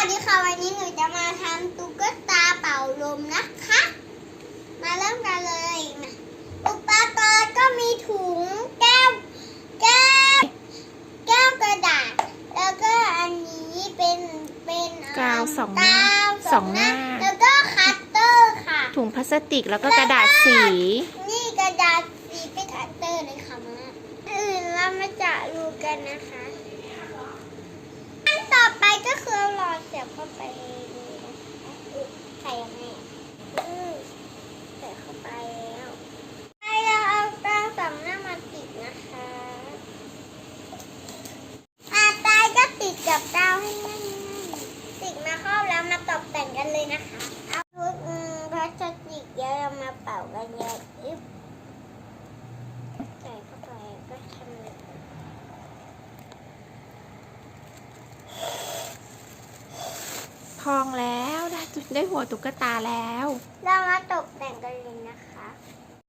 วัสดีค่ะวันนี้หนูจะมาทำตุ๊กตาเป่าลมนะคะ มาเริ่มกันเลยมาอุปกรณ์ก็มีถุงแก้วแก้วแก้วกระดาษ แล้วก็อันนี้เป็นเป็นกาวสองหน้ากาวสองหน้า แล้วก็คัตเตอร์ค่ะ ถุงพลาสติกแล้วก็กระดาษสี นี่กระดาษสีเป็นคัตเตอร์เลยค่ะมาอื่นเรามาจะดูกันนะคะ อันต่อไปก็คือหลอดเสียบเข้าไปเลยนะคะใส่ยังไงอะอืมใส่เข้าไปแล้วไปเราเอากาวสองหน้ามาติดนะคะอาตายก็ติดกับกาวให้แน่นๆติดมาครอบแล้วมาตกแต่งกันเลยนะคะ เอาทุกอืมพลาสติกเดี๋ยวเรามาเป่ากันเยอะอึ๊บใส่เข้าไปก็ทำเลยพองแล้วได้ได้หัวตุ๊กตาแล้ว เรามาตกแต่งกันเลยนะคะ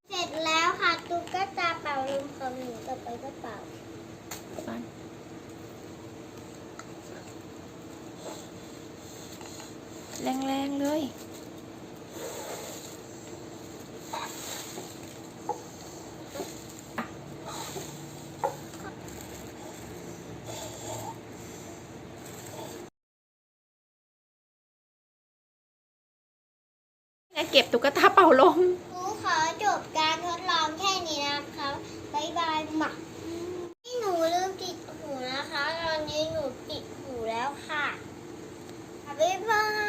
เสร็จแล้วค่ะตุ๊กตาเป่าลมของหนูต่อไปก็เป่าแรงๆเลย จะเก็บตุ๊กตาเป่าลมครูขอจบการทดลองแค่นี้นะครับบ๊ายบายหมักที่หนูลืมปิดหูนะคะ ตอนนี้หนูปิดหูแล้วค่ะบ๊ายบาย